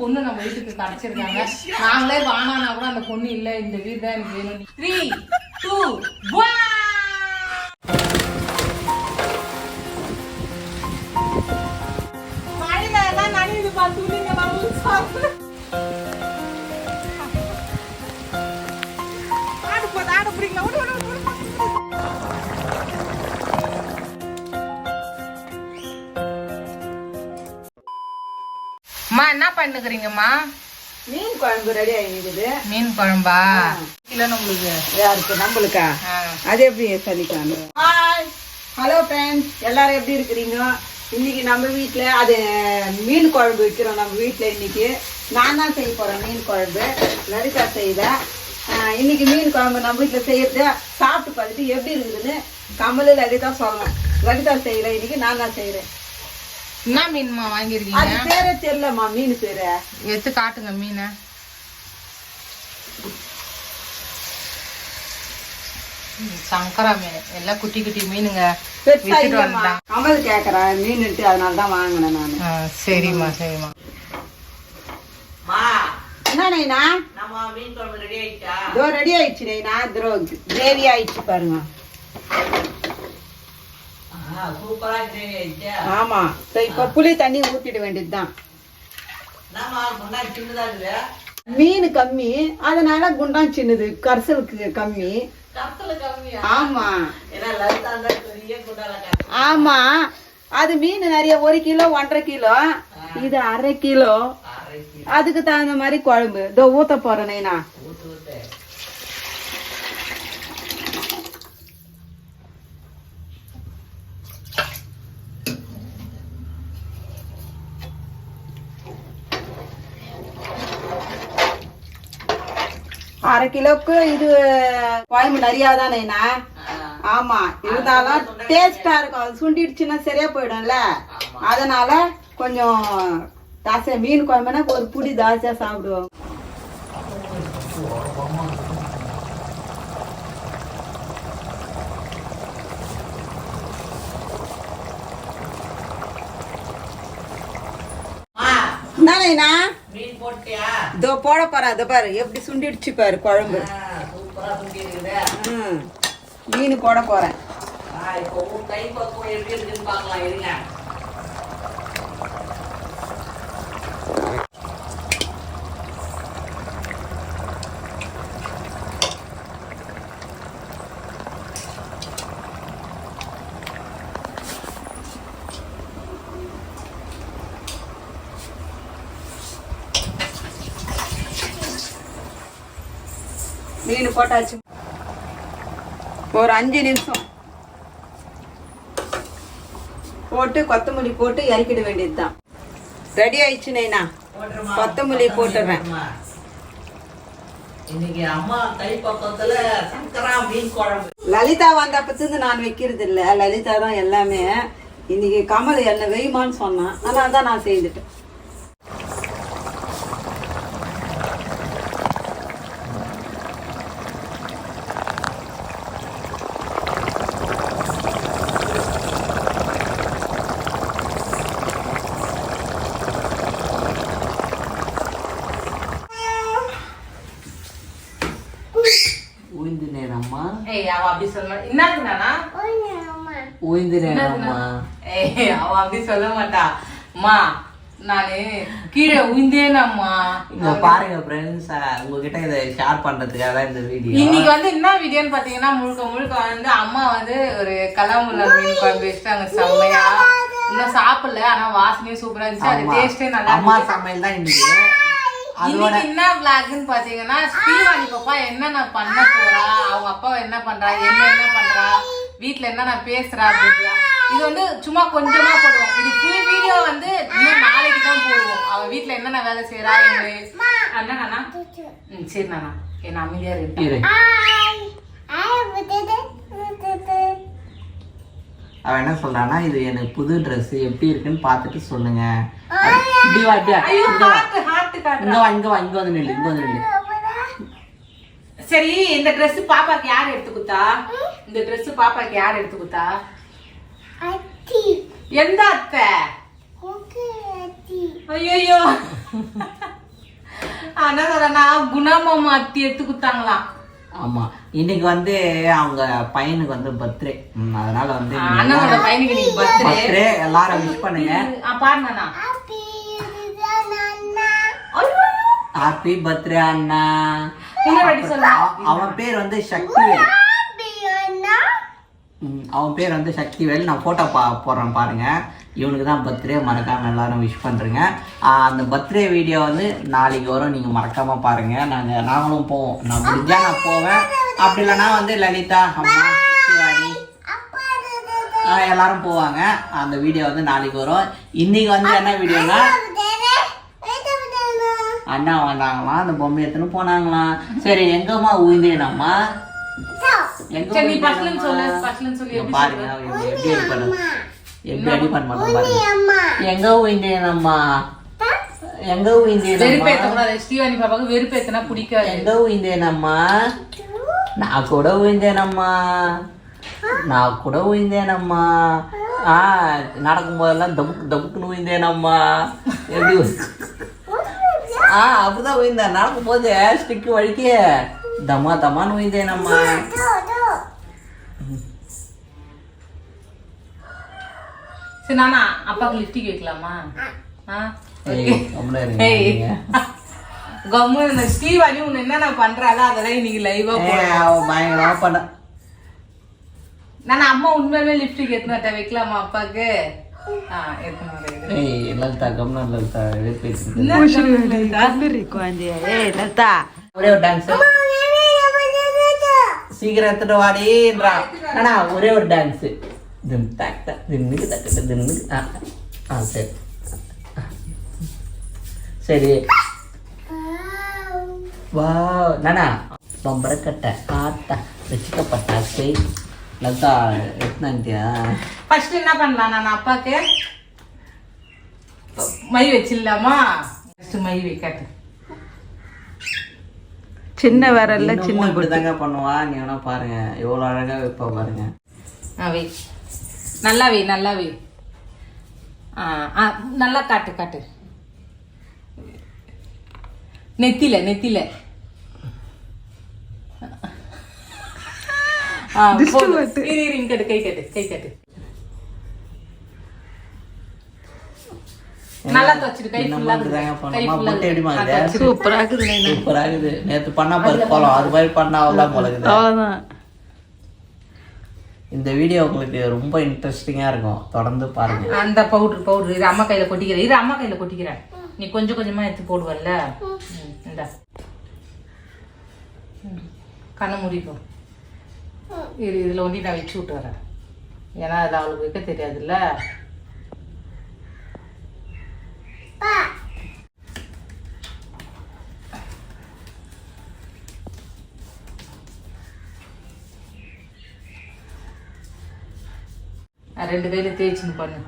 பொண்ணு நம்ம வீட்டுக்கு கிடைச்சிருக்காங்க நாங்களே வானானா கூட அந்த பொண்ணு இல்ல இந்த வீடு தான் எனக்கு வேணும். த்ரீ டூ ஒன் பண்ணுக்கிறீங்கம்மா மீன் குழம்பு ரெடி ஆகிடுது மீன் குழம்பா? இல்லைன்னு உங்களுக்கு யாருக்கு நம்மளுக்கா. அது எப்படி சொல்லிக்கலாம் ஹாய் ஹலோ ஃப்ரெண்ட்ஸ் எல்லாரும் எப்படி இருக்கிறீங்க? இன்னைக்கு நம்ம வீட்டில் அது மீன் குழம்பு வைக்கிறோம் நம்ம வீட்டில் இன்னைக்கு. நான் தான் செய்ய போகிறேன் மீன் குழம்பு. லலிதா செய்த. இன்னைக்கு மீன் குழம்பு நம்ம வீட்டில் செய்யறது. சாப்பிட்டு பார்த்துட்டு எப்படி இருக்குதுன்னு கமலு லலிதா சொல்லணும். லலிதா செய்கிறேன் இன்னைக்கு நான் தான் செய்கிறேன் என்ன மீன்மா வாங்கியிருக்கீங்க? அது பேரே தெரியலம்மா மீன் பேரு. எடுத்து காட்டுங்க மீனை. சங்கரா மீன். எல்லாம் குட்டி குட்டி மீனுங்க. வித்துட்டு வந்துட்டான் கமல் கேட்குறேன் மீன்ட்டு அதனால தான் வாங்கினேன் நான். சரிம்மா சரிம்மா. என்ன? நைனா நம்ம மீன் குழம்பு ரெடி ஆயிட்டா? இதோ ரெடி ஆயிடுச்சு நைனா கிரேவி ஆயிடுச்சு பாருங்க. ஆயிடுச்சா ஆமா. இப்போ புளி தண்ணி ஊத்திட வேண்டியதுதான். மீன் கம்மி அதனால குண்டான் சின்னது கரிசலுக்கு கம்மி. ஆமா. ஆமா. அது மீன் நிறைய ஒரு கிலோ ஒன்றரை கிலோ. இது அரை கிலோ. அதுக்கு தகுந்த மாதிரி குழம்பு. இதோ ஊத்த போறேன் நைனா ஊத்து ஊத்து அரை கிலோக்கு இது குழம்பு நிறையா தான் நைனா ஆமா இருந்தாலும் டேஸ்டா இருக்கும். அது சுண்டிடுச்சுன்னா சரியா போயிடும்ல? அதனால கொஞ்சம் தாசை மீன் குழம்புனா ஒரு புடி தாசியா சாப்பிடுவோம். ஆ. என்னண்ணா இதோ போட பாரு எப்படி சுண்டிடுச்சு பாரு குழம்பு. மீன் போட போறேன் ஆ, இப்போ உன் கை பக்குவம் எப்படி இருக்குன்னு பார்க்கலாம் இருங்க மீன் போட்டாச்சு. ஒரு அஞ்சு நிமிஷம். போட்டு கொத்தமல்லி போட்டு இறக்கிட வேண்டியதுதான். ரெடி ஆயிடுச்சு நைனா? கொத்தமல்லி போட்டுடுறேன். இன்னைக்கு அம்மா கை பக்கத்துல சங்கரா மீன் குழம்பு. லலிதா வந்தப்பத்திருந்து நான் வைக்கிறது இல்ல. லலிதா தான் எல்லாமே. இன்னைக்கு கமல் என்ன வெய்மான்னு சொன்னான். அதனால தான் நான் செய்துட்டேன் உயிந்து நேரம்மா ஏய் அவ அப்படி சொல்ல என்னதுனானா உயிந்து நேரம்மா ஏய் அவ அப்படி சொல்ல மாட்டா. அம்மா நானு கீழே உயிந்தேனம்மா. இங்க பாருங்க ஃப்ரெண்ட்ஸ் உங்ககிட்ட இதை ஷேர் பண்றதுக்காக தான் இந்த வீடியோ இன்னைக்கு வந்து என்ன வீடியோன்னு பாத்தீங்கன்னா முழுக்க முழுக்க வந்து அம்மா வந்து ஒரு கலாமுல்ல மீன் குழம்பு வச்சுட்டாங்க. செம்மையா. இன்னும் சாப்பிடல ஆனா வாசனையும் சூப்பரா இருந்துச்சு. அது டேஸ்டே நல்லா அம்மா சமையல் தான் இன்னைக்கு. இன்னைக்கு என்ன விளாக்னு பாத்தீங்கன்னா ஸ்ரீவாணி பாப்பா என்னென்ன பண்ண போறா? அவங்க அப்பா என்ன பண்றா? என்ன என்ன பண்றா? வீட்ல என்னென்ன பேசுறா அப்படின்றா இது வந்து சும்மா கொஞ்சமா போடுவோம். இது ஃபுல் வீடியோ வந்து இன்னும் நாளைக்கு தான் போடுவோம். அவ வீட்ல என்னென்ன வேலை செய்யறா எங்க அண்ணா ம் சரி நானா. என்ன அமைதியா இருக்கு இரு. அவ என்ன சொல்றான்னா இது எனக்கு புது Dress எப்படி இருக்குன்னு பார்த்துட்டு சொல்லுங்க. இப்படி வா இங்க வா. இங்க வா இங்க வா இங்க வந்து நில்லு இங்க வந்து நில்லு. சரி இந்த Dress பாப்பாக்கு யார் எடுத்து கொடுத்தா? இந்த Dress பாப்பாக்கு யார் எடுத்து கொடுத்தா? எந்த அத்தை? ஐயோ ஆனா சொல்றேன்னா குணமாமா அத்தி எடுத்து கொடுத்தாங்களாம் ஆமா இன்னைக்கு வந்து அவங்க பையனுக்கு வந்து பர்த்டே அதனால வந்து அண்ணனோட பையனுக்கு நீங்க பர்த்டே எல்லாரும் விஷ் பண்ணுங்க. பாருண்ணா ஹாப்பி பர்த்டே அண்ணா. அவன் பேர் வந்து சக்திவேல் ம், அவன் பேர் வந்து சக்திவேல். நான் ஃபோட்டோ பா போடுறேன் பாருங்கள் இவனுக்கு தான் பர்த்டே மறக்காமல் எல்லாரும் விஷ் பண்ணுறேங்க அந்த பர்த்டே வீடியோ வந்து நாளைக்கு வரும். நீங்கள் மறக்காமல் பாருங்கள் நாங்கள் நாங்களும் போவோம். நான் முடிஞ்சால் நான் போவேன். அப்படி இல்லைன்னா வந்து லலிதா அம்மா சிவானி எல்லாரும் போவாங்க. அந்த வீடியோ வந்து நாளைக்கு வரும். இன்னைக்கு வந்து என்ன வீடியோனா அண்ணா வந்தாங்களாம். அந்த பொம்மை எடுத்துன்னு போனாங்களாம். சரி எங்கம்மா ஊந்தேனம்மா சரி நீ சொல்லு பாருங்க எப்படி அடி பண்ண எப்படி அடி பண்ண மாட்டோம் பாருங்க. எங்க ஊந்தேனம்மா எங்க ஊந்தேனம்மா வெறுப்பேத்த கூடாது ஸ்ரீவாணி பாப்பாக்கு வெறுப்பேத்தனா பிடிக்காது. எங்க ஊந்தேனம்மா நான் கூட ஊந்தேனம்மா நான் கூட ஊந்தேனம்மா ஆ நடக்கும் போதெல்லாம் தபுக்கு தபுக்குன்னு ஊந்தேனம்மா எப்படி ஆ அப்படிதான் ஊந்தேன் நடக்கும் போது ஸ்டிக்கு வழிக்க தம்மா தம்மான்னு ஊந்தேனம்மா சரி நானா அப்பாக்கு ஏய். நீங்க. கம்மு இந்த ஸ்ரீவாணி உன்னை என்னென்ன பண்றாளோ அதெல்லாம் இன்னைக்கு லைவா பயங்கரமா பண்ண நான் அம்மா உண்மையாவே லிப்டிக் எத்தனை வைக்கலாமா அப்பாக்கு லலிதா கம்முனு லலிதா வெறுப்பேத்தி ஒரே ஒரு டான்ஸ் சீக்கிரம் எடுத்துட்டு வாடின்றா அண்ணா ஒரே ஒரு டான்ஸ் திம் தாக் தாக் தின்னுக்கு தக்கு தின்னுக்கு ஆ சரி. சரி. வா நானா பம்பரக்கட்டை ஆத்தா வச்சுக்க பட்டாசு லதா எடுத்துனான்ட்டியா? ஃபர்ஸ்ட் என்ன பண்ணலாம் நான் அப்பாக்கு? மை வச்சிடலாமா? ஃபர்ஸ்ட் மை வைக்காட்டு சின்ன விரல்ல சின்ன இப்படிதாங்க பண்ணுவா. நீ வேணா பாருங்க. எவ்வளவு அழகா வைப்பா பாருங்க. ஆ வை. நல்லா வை நல்லா வை. ஆ ஆ நல்லா காட்டு காட்டு. நெத்தில நெத்தில. ஆ, போதும். இரு, இரு, இங்க கட்டு, கை கட்டு கை கட்டு. துவச்சிரு. சூப்பரா இருக்குது சூப்பரா இருக்குது. நேத்து பண்ணா பாரு போலாம் அது மாதிரி பண்ணா அவ்வளவுதான் இந்த வீடியோ உங்களுக்கு ரொம்ப இன்ட்ரெஸ்டிங்கா இருக்கும். தொடர்ந்து பாருங்க. அந்த பவுடர் பவுடர் இது அம்மா கையில கொட்டிக்கிறேன். இது அம்மா கையில கொட்டிக்கிறேன். நீ கொஞ்சம் கொஞ்சமா எடுத்து போடுவல்ல? இந்தா. கண்ணை மூடிப்போ. இது இதுல ஒண்டி நான் வச்சு விட்டு வரேன். ஏன்னா அது அவளுக்கு வைக்க தெரியாதுல்ல ஆ, ரெண்டு கையில தேய்ச்சின்னு பண்ணு.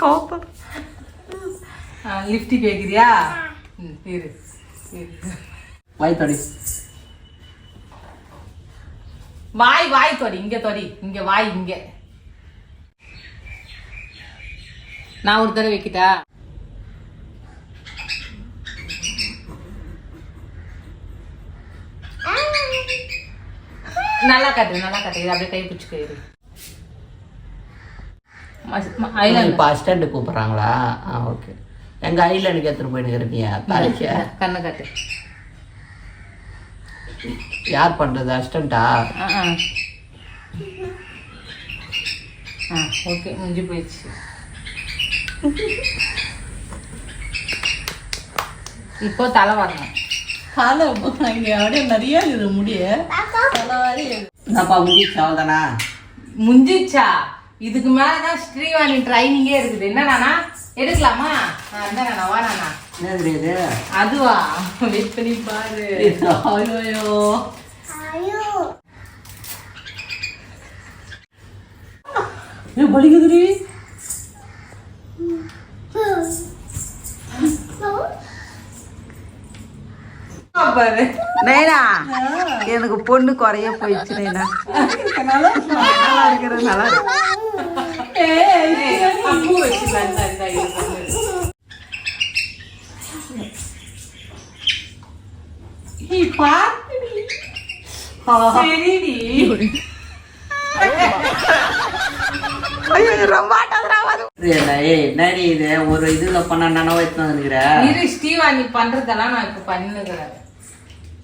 காப்பர் லிப்டிக் வைக்கிறியா ம், இரு இரு. வாய் வாய் வாய் தொடி இங்க தொடி இங்க வாய் இங்க. நான் ஒரு தடவை வைக்கிட்டா? நல்லா காட்டு நல்லா காட்டு. இது அப்படியே கை பிடிச்சிக்க இரு ஐலாண்ட் இப்போ கூப்பிடுறாங்களா? ஆ ஓகே எங்க ஐலனுக்கு எடுத்துட்டு போயிட்டு இருக்கீங்க தலைக்க? கண்ணை காட்டு. யார் பண்றது அசிஸ்டண்டா ஆ ஆ. ஆ ஓகே முடிஞ்சு போயிடுச்சு. இப்போ தலை வரணும். ஹலோ இங்க அப்படியே நிறைய இது முடிய. என்னப்பா முடிச்சு அவ்வளோதானா முஞ்சிச்சா இதுக்கு மேலதான் ஸ்ரீவாணி ட்ரைனிங்கே இருக்குது. என்ன நானா? எடுக்கலாமா? நானா வா நானா. என்னது இது அதுவா? வெயிட் பண்ணி பாரு. ஐயோ. பாரு. நைனா எனக்கு பொண்ணு குறைய போயிடுச்சு நைனா. நல்லா இருக்கிற நல்லா இருக்கு. பார்த்துடி சரிடி என்னடி இது ஒரு இதுல பண்ண நினைவு எடுத்துக்கிறேன் இரு ஸ்டீவாணி பண்றதெல்லாம் நான் இப்ப பண்ணுகிறேன்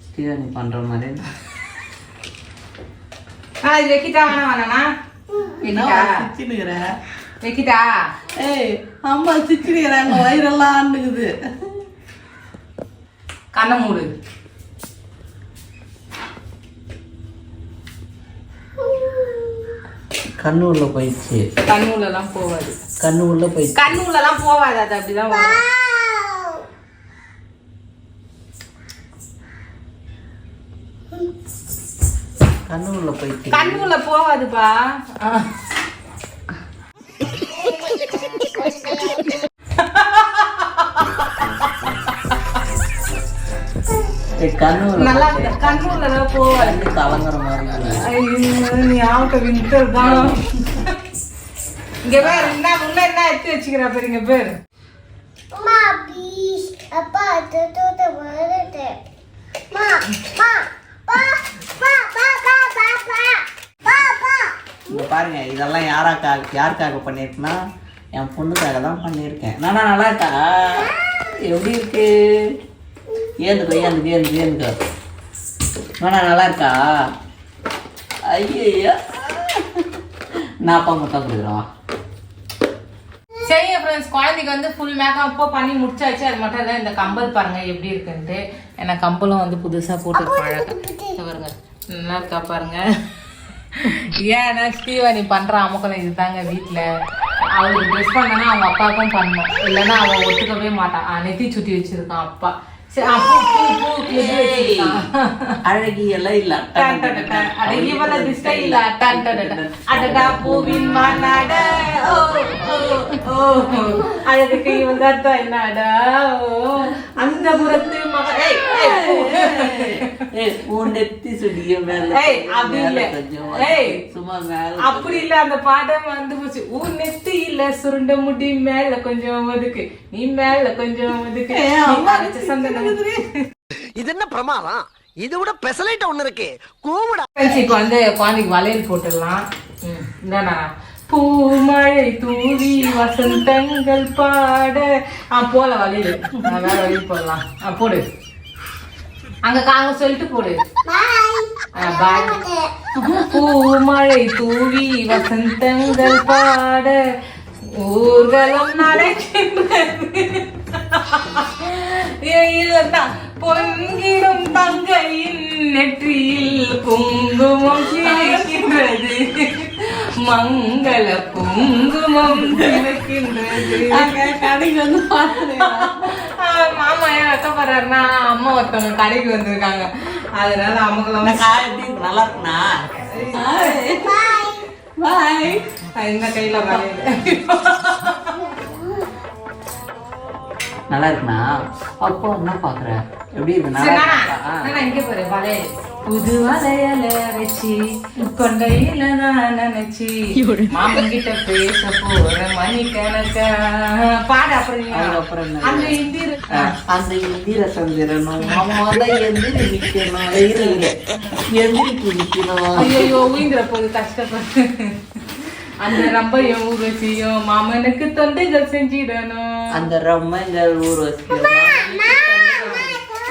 ஸ்டீவாணி பண்ற மாதிரி ஆ இது வெக்கிட்டா வேணா வேணா என்ன வெக்கிட்டா ஏய் அம்மா சிச்சினுக்கிறாங்க வயிறெல்லாம் ஆண்டுக்குது கண்ணை மூடு கண்ணூர்ல போயிடுச்சு கண்ணூர்லலாம் போகாது கண்ணூர்ல போயிடுச்சு கண்ணூர்லலாம் போகாது அது அப்படிதான் கண்ணூர்ல போயிடுச்சு கண்ணூர்ல போகாதுப்பா போவாதுப்பா ஆ. ஏய், கண்ணு உள்ள நல்லா போயிடுச்சு. இருக்கு. கண்ணு உள்ளலாம் போவாது கண்ணு கலங்குற மாதிரி நீ ஆவுட்ட வின்டர் தான் இங்க பேர் என்ன முன்ன என்ன எடுத்து வச்சுக்கிற பேர் இங்க பேர் pa, pa, pa, pa, pa, pa, pa. இங்க பாருங்க இதெல்லாம் யாராக்காக யாருக்காக பண்ணியிருக்கேன்னா என் பொண்ணுக்காக தான் பண்ணியிருக்கேன் நானா நல்லா இருக்கா எப்படி இருக்கு ஏந்துக்கோ ஏந்துக்கு ஏந்துக்கு ஏந்துக்கோ. நானா நல்லா இருக்கா ஐயோ நான் அப்பா முத்தம் கொடுக்குறோம் சரிங்க ஃப்ரெண்ட்ஸ் குழந்தைக்கு வந்து ஃபுல் மேக்கப் பண்ணி முடிச்சாச்சு. அது மட்டும் இல்லை இந்த கம்பல் பாருங்க எப்படி இருக்குன்ட்டு. ஏன்னா கம்பலும் வந்து புதுசா போட்டு பழக்கம். இங்க பாருங்க நல்லா இருக்கா பாருங்க. ஏன்னா ஸ்ரீவாணி பண்ற அமுக்கலம் இதுதாங்க வீட்ல. அவளுக்கு ட்ரெஸ் பண்ணனா அவங்க அப்பாவுக்கும் பண்ணணும். இல்லைன்னா அவன் ஒத்துக்கவே மாட்டான். நெத்தி சுத்தி வச்சிருக்கான் அப்பா. அழகியல இல்ல. அழகியவல திஷ்ட இல்ல. அடடா பூவின் மாநாட ஓ அழகுக்கு இவங்க அர்த்தம் என்னடா அந்த புறத்து அப்படி இல்ல. அந்த பாடம் வந்து போச்சு. உன் நெத்தி இல்ல. சுருண்ட முடி மேல கொஞ்சம் ஒதுக்கு நீ மேல கொஞ்சம் ஒதுக்கு சந்தன இது என்ன பிரமாதம்? இது விட பெசலைட் ஒண்ணு இருக்கு. கூவிடா. இப்போ வந்து குழந்தைக்கு வளையல் போட்டுடலாம். ம், இந்தாண்ணா பூமழை தூவி வசந்தங்கள் பாட. ஆ போல வளையல். நான் வேற வளையல் போடலாம். ஆ போடு. அங்க காங்க சொல்லிட்டு போடு. ஆ, பாய் பூமழை தூவி வசந்தங்கள் பாட. ஊர்வலம் நடக்கின்றது. பொன்கிடும் தங்கையின் நெற்றியில் குங்குமம் சிரிக்கின்றது. மங்கள குங்குமம் சிரிக்கின்றது. கடைக்கு வந்து மாமா ஏன் வைக்கப்படுறாருன்னா அம்மா ஒருத்தவங்க கடைக்கு வந்திருக்காங்க. அதனால அவங்களும் நல்லா இருக்குண்ணா. பாய் இந்த கையில நல்லா இருக்குண்ணா. அப்போ என்ன பாக்குற? எப்படி இருக்குண்ணா இங்கே போறேன் வளையல் புது வளையல வச்சு கொண்டையில நான் நினைச்சு மாமன் கிட்ட பேச போற மணி கணக்க பாடு அப்புறம் என்ன? அந்த. அஹ், அந்த இந்திர சந்திரனும் தான் எந்திரி நிக்கணும். எந்திரிக்கு நிக்கணும் ஐயோ ஊங்கிற போது கஷ்டப்பட்டு அந்த ரம்பையும் ஊர்வசியும் மாமனுக்கு தொண்டைகள் செஞ்சிடணும் அந்த ரம்மங்கள் ஊர்வசி ஏய்,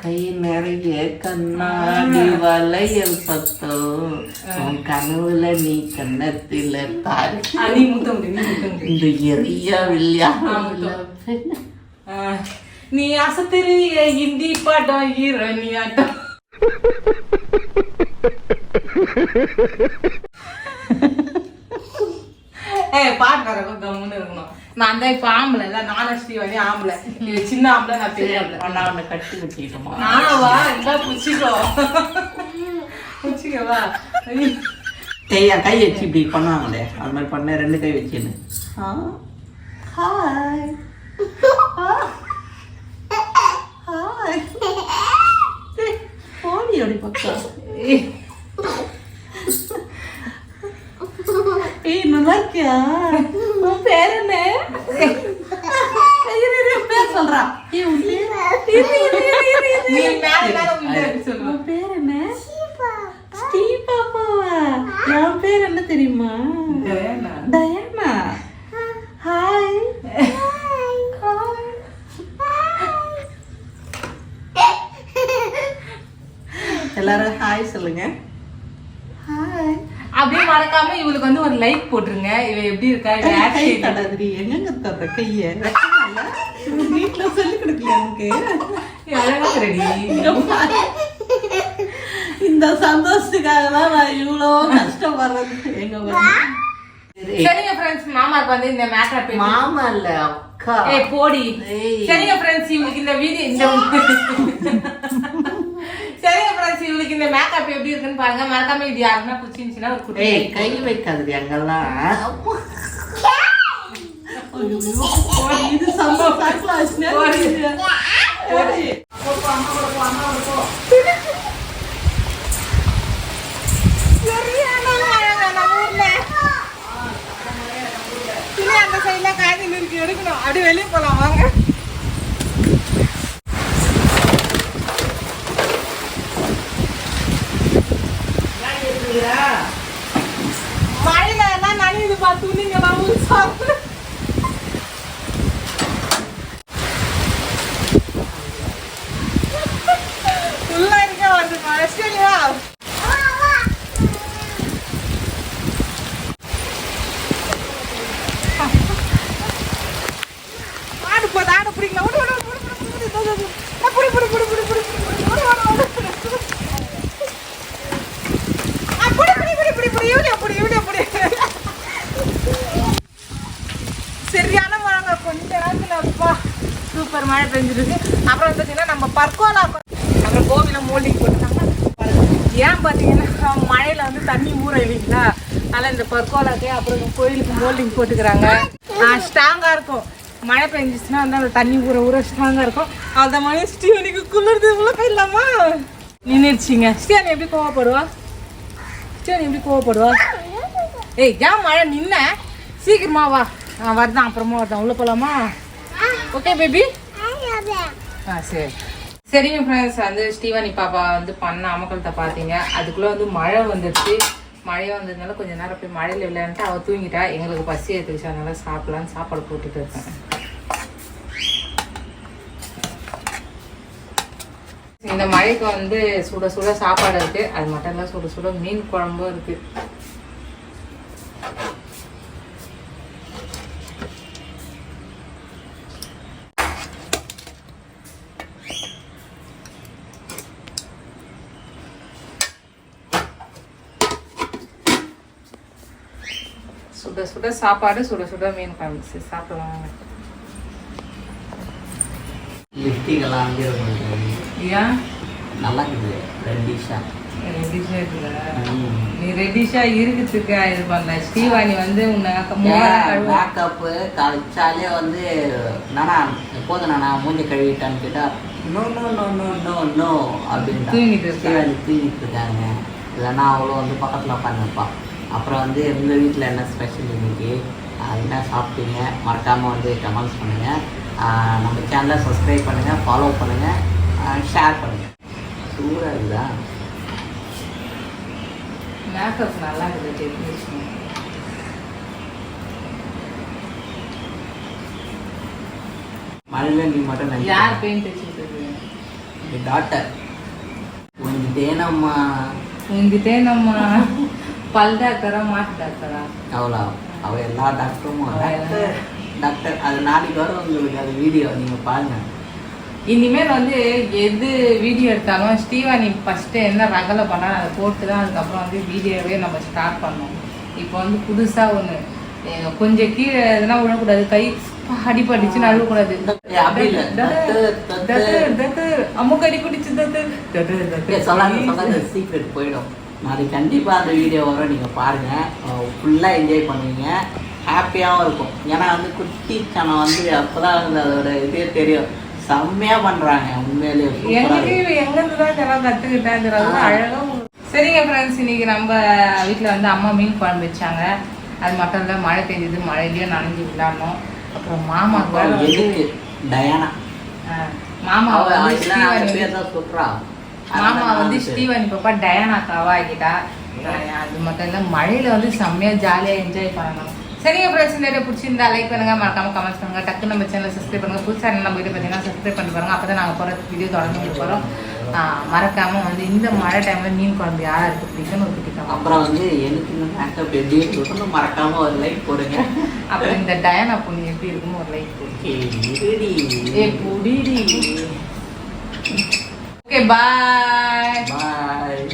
கை நிறைய கண்ணாடி வளையல் பத்தோ உன் கனவுல நீ கண்ணத்தில் இந்த எரியா வில்லியா? நீ அசத்திரு ஹிந்தி பாட்டம் ஹீரோ நீ ஆட்டம் பாட்டு கம்முன்னு இருக்கும் நான் தான் இப்ப ஆம்பளை இல்ல நானும் ஸ்ரீவாணி ஆம்பளை. இது சின்ன ஆம்பளை நான் பெரிய ஆம்பளை. நான் உன்னை கட்டி விட்டுட்டுமா ஆவா இந்த புடிச்சிக்கோ. புடிச்சிக்கவா. கையா கை வச்சு இப்படி பண்ணுவாங்களே அது மாதிரி பண்ண ரெண்டு கை வச்சுன்னு. ஹாய் ஹாய் அப்படி பக்கம் ஏய் நல்லா இருக்கியா? உன் பேர் என்ன? பேர் சொல்றான் உன் பேர் என்ன? ஸ்டீ பாப்பாவா என் பேர் என்ன தெரியுமா? டயானா? ஹாய் எல்லாரும் ஹாய் சொல்லுங்க. ஹாய் அப்படியே மறக்காம இவளுக்கு வந்து ஒரு லைக் போட்டுருங்க. இவ எப்படி இருக்கா? இவ கை தடாதடி. எங்கங்க தர்ற கைய வீட்டுல சொல்லி கொடுக்கல எனக்கு அழகா ரெடி. இந்த சந்தோஷத்துக்காக தான் நான் இவ்வளோ கஷ்டப்படுறது. எங்க வந்து சரிங்க ஃப்ரெண்ட்ஸ் மாமாக்கு வந்து இந்த மேக்கப் மாமா இல்ல அக்கா. ஏய் போடி. சரிங்க ஃப்ரெண்ட்ஸ் இவங்களுக்கு இந்த வீடியோ இந்த சரி அப்புறம் இவளுக்கு இந்த மேக்கப் எப்படி இருக்குன்னு பாருங்க மறக்காம இது யாருன்னா குச்சிருந்துச்சுன்னா ஒரு குட்டி ஏய் கை வைக்காதடி அங்கெல்லாம் இது சம்பவம் அந்த சைட்ல காய்ச்சி இருக்கு எடுக்கணும் அப்படி வெளியே போலாம் வாங்க புடி புடி புடி புடி புடி இவனைய புடி இவனைய புடி. சரியான மழைங்க கொஞ்ச நேரத்துல அப்பா. சூப்பர் மழை பெஞ்சிருக்கு அப்புறம் பார்த்தீங்கன்னா நம்ம பர்கோலா அப்புறம் கோவில மோல்டிங் போட்டுருக்காங்க. ஏன் பார்த்தீங்கன்னா மழையில வந்து தண்ணி ஊற இல்லைங்களா அதனால இந்த பர்கோலாக்கே அப்புறம் கோயிலுக்கு மோல்டிங் போட்டுக்கிறாங்க. ஸ்ட்ராங்காக இருக்கும். மழை பெஞ்சிச்சுன்னா வந்து அந்த தண்ணி ஊற ஊற ஸ்ட்ராங்காக இருக்கும். அந்த மாதிரி ஸ்டீவனுக்கு குளிர்றது உள்ள போயிடலாமா நின்றுச்சிங்க ஸ்டீவன் எப்படி கோவப்படுவா? ஸ்டீவன் எப்படி கோவப்படுவா? ஏய் ஏன் மழை நின்ன? சீக்கிரமா வா. வரதான் அப்புறமா வரதான். உள்ள போகலாமா ஓகே பேபி ஆ சரி. சரிங்க ஃப்ரெண்ட்ஸ் வந்து ஸ்டீவனி பாப்பா வந்து பண்ண அமக்கலத்தை பார்த்தீங்க அதுக்குள்ளே வந்து மழை வந்துடுச்சு. மழை வந்ததுனால கொஞ்சம் நேரம் போய் மழையில் விளையாண்டுட்டு அவள் தூங்கிட்டா. எங்களுக்கு பசி எடுத்துக்கிச்சு. அதனால சாப்பிடலான்னு சாப்பாடு போட்டுட்டு இருக்கேன். இந்த மழைக்கு வந்து சுட சுட சாப்பாடு இருக்கு. அது மட்டும் இல்லை சுட சுட மீன் குழம்பும் இருக்கு. சுட சுட சாப்பாடு சுட சுட மீன் குழம்பு. சரி சாப்பிடலாம். லிஃப்டிங் எல்லாம் அங்கே ஏன் நல்லா இருக்குது ரெட்டிஷா ரெட்டிஷா இருக்குல்ல நீ ரெட்டிஷா இருக்குதுக்கு இது பண்ண. ஸ்ரீவாணி வந்து உன்னை மேக்கப்பு கழிச்சாலே வந்து நானா எப்போது நானா மூஞ்சி கழுவிட்டான்னு கேட்டா no no no no no no அப்படின்னு தூங்கிட்டு இருக்கா. தூங்கிட்டு இருக்காங்க. இல்லைன்னா அவ்வளோ வந்து பக்கத்தில் உட்காந்துருப்பா அப்புறம் வந்து எங்கள் வீட்டில் என்ன ஸ்பெஷல் இன்னைக்கு? என்ன சாப்பிட்டீங்க? மறக்காமல் வந்து கமெண்ட்ஸ் பண்ணுங்கள் நம்ம சேனலை சப்ஸ்கிரைப் பண்ணுங்கள் ஃபாலோ பண்ணுங்கள் ஷேர் பண்ணுங்கள் சூடாக இருக்குதா? மேக்கப் நல்லா இருக்குது டெக்னீஷியன் மழையில் நீ மட்டும். யார் பெயிண்ட் வச்சுருக்கு என் டாட்டர் உங்ககிட்டேனம்மா உங்ககிட்டே நம்ம பல் டாக்டரா மாட்டு டாக்டரா அவ்வளோ. அவள் எல்லா டாக்டரும் டாக்டர் டாக்டர் அது நாளைக்கு வரும் உங்களுக்கு அது வீடியோ நீங்கள் பாருங்க. இனிமேல் வந்து எது வீடியோ எடுத்தாலும் ஸ்டீவானி ஃபஸ்ட்டு என்ன ரகலை பண்ணா அதை போட்டு தான் அதுக்கப்புறம் வந்து வீடியோவே நம்ம ஸ்டார்ட் பண்ணோம் இப்போ வந்து புதுசாக ஒன்று கொஞ்சம் கீழே எதுனா விழக்கூடாது. கை அடிபட்டுச்சு நழுவக்கூடாது. அம்முக்கு அடி சொல்லாத சீக்ரெட் போயிடும். நாளைக்கு கண்டிப்பாக அந்த வீடியோ வரும். நீங்கள் பாருங்கள் ஃபுல்லாக என்ஜாய் பண்ணுவீங்க. ஹாப்பியாகவும் இருக்கும். ஏன்னா வந்து குட்டி சனம் வந்து அப்போ தான் அதோட இதே தெரியும். செம்மையாக பண்ணுறாங்க உண்மையிலேயே சூப்பராக எனக்கு எங்க இருந்து இதெல்லாம் கத்துக்கிட்டேன் இது ரொம்ப அழகா உங்களுக்கு- சரிங்க ஃப்ரெண்ட்ஸ் இன்னைக்கு நம்ம வீட்டில் வந்து அம்மா மீன் குழம்பு வச்சாங்க. அது மட்டும் இல்லை மழை பெஞ்சது மழையிலயும் நனைஞ்சு விளையாடணும் அப்புறம் மாமா எதுக்கு? டயானா. மாமா சொல்கிறா மாமா வந்து ஸ்ரீவாணி பாப்பா டயானா காவா ஆகிட்டா அது மட்டும் இல்லை மழையில வந்து செம்மையா ஜாலியாக என்ஜாய் பண்ணணும். சரிங்க ஃப்ரெண்ட்ஸ் நிறைய பிடிச்சிருந்தா லைக் பண்ணுங்க. மறக்காம கமெண்ட்ஸ் பண்ணுங்க. டக்கு நம்ம சேனல் சப்ஸ்கிரைப் பண்ணுங்க. புதுசாக நம்ம வீடியோ பார்த்தீங்கன்னா சப்ஸ்கிரைப் பண்ணி பாருங்க. அப்போ தான் நாங்கள் போகிற வீடியோ தொடர்ந்து உங்களுக்கு வரும். ஆஹ் மறக்காம வந்து இந்த மழை டைம்ல மீன் குழம்பு யாருக்கு பிடிக்கும்னு ஒரு குட்டி அப்புறம் வந்து எனக்கு இந்த மேக்கப் எப்படி இருக்குன்னு மறக்காம ஒரு லைக் போடுங்க. அப்புறம் இந்த டயானா பொண்ணு எப்படி இருக்குன்னு ஒரு லைக் புடிடி ஓகே பாய் பாய்